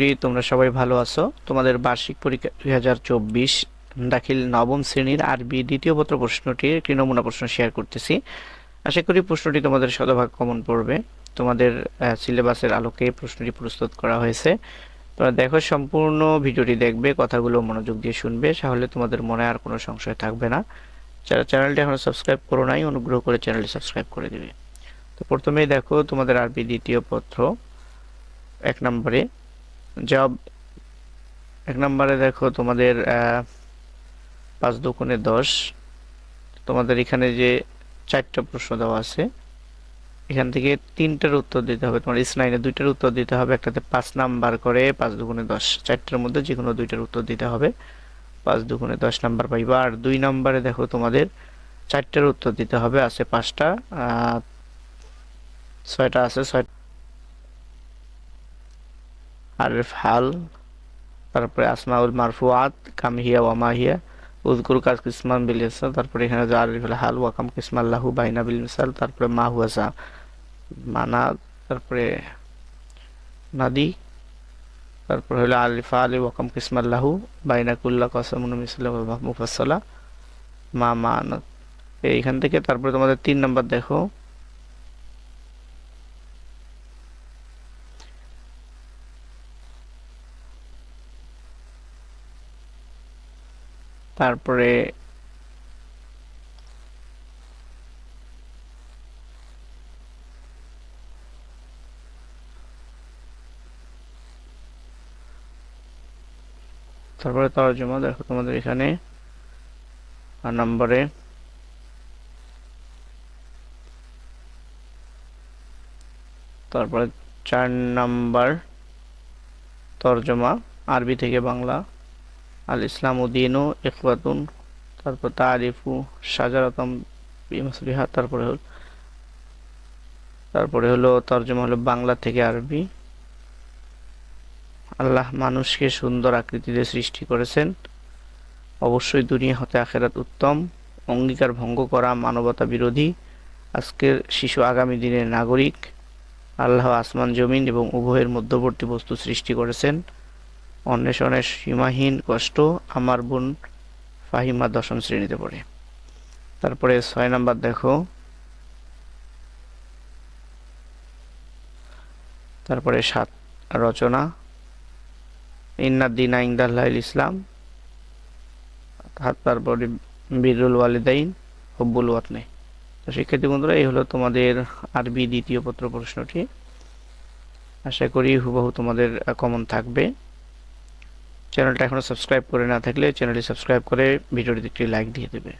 করি তোমরা সবাই ভালো আছো। তোমাদের বার্ষিক পরীক্ষা দুই হাজার চব্বিশ দাখিল নবম শ্রেণির আরবি দ্বিতীয় পত্র প্রশ্নটির একটি নমুনা প্রশ্ন শেয়ার করতেছি। আশা করি প্রশ্নটি তোমাদের শতভাগ কমন পড়বে। তোমাদের সিলেবাসের আলোকে প্রশ্নটি প্রস্তুত করা হয়েছে। তোমরা দেখো, সম্পূর্ণ ভিডিওটি দেখবে, কথাগুলো মনোযোগ দিয়ে শুনবে, তাহলে তোমাদের মনে আর কোনো সংশয় থাকবে না। যারা চ্যানেলটি এখনও সাবস্ক্রাইব করো নাই, অনুগ্রহ করে চ্যানেলটি সাবস্ক্রাইব করে দিবে। তো প্রথমেই দেখো, তোমাদের আরবি দ্বিতীয় পত্র, এক নম্বরে। জব। এক নম্বরে দেখো তোমাদের পাঁচ দুগুণে দশ। তোমাদের এখানে যে চারটা প্রশ্ন দেওয়া আছে, এখান থেকে তিনটার উত্তর দিতে হবে। তোমার ইস নাইনে দুইটার উত্তর দিতে হবে, একটাতে পাঁচ নাম্বার করে পাঁচ দুগুণে দশ। চারটার মধ্যে যে কোনো দুইটার উত্তর দিতে হবে। পাঁচ দুগুণে দশ নাম্বার পাইবা। আর দুই নাম্বারে দেখো তোমাদের চারটার উত্তর দিতে হবে, আছে পাঁচটা। ছয়টা আছে ছয় আরিফ হাল তারপরে আসমাউল মারফুয়াত কামহিয়া ওয়ামাহিয়া উজকুর কাজ কিসমান বিল ইসাল তারপরে এখানে যে আরিফ আল হাল ওয়াকাম কিসমাল্লাহু বাইনা বিল মিসাল তারপরে মা হুয়াসা মানা তারপরে নাদি তারপরে হলো আলিফা আলী ওয়াকাম কিসমাল্লাহু বাইনা কুল্লা কসমুন মিসাল মুফাসলা মা মানত এইখান থেকে তারপরে তোমাদের তিন নাম্বার দেখো। তারপরে তারপরে তরজমা দেখো তোমাদের এখানে। আর নম্বরে তারপরে চার নাম্বার তরজমা, আরবি থেকে বাংলা। আল ইসলাম উদ্দিনও ইকবাতুন তারপর তারিফু সাজারাতম বিমাসলিহা তারপরে হল তারপরে হলো তর্জমা হলো বাংলা থেকে আরবি। আল্লাহ মানুষকে সুন্দর আকৃতিতে সৃষ্টি করেছেন। অবশ্যই দুনিয়া হতে আখেরাত উত্তম, অঙ্গীকার ভঙ্গ করা মানবতা বিরোধী। আজকের শিশু আগামী দিনের নাগরিক। আল্লাহ আসমান, জমিন এবং উভয়ের মধ্যবর্তী বস্তু সৃষ্টি করেছেন। অন্বেষণের সীমাহীন কষ্ট আমার বোন ফাহিমা দশম শ্রেণীতে পড়ে। তারপরে ছয় নাম্বার দেখো। তারপরে সাত রচনা। ইন্নাদ্দিন ইংদাল্লাহ ইসলাম। তার- তারপরে বীরুল ওয়ালিদাইন, হব্বুল ওয়াতনে। তো শিক্ষার্থী বন্ধুরা, এই হলো তোমাদের আরবি দ্বিতীয় পত্র প্রশ্নটি। আশা করি হুবহু তোমাদের কমন থাকবে। চ্যানেলটা এখনও সাবস্ক্রাইব করে না থাকলে চ্যানেলটি সাবস্ক্রাইব করে ভিডিওটিতে একটি লাইক দিয়ে দেবে।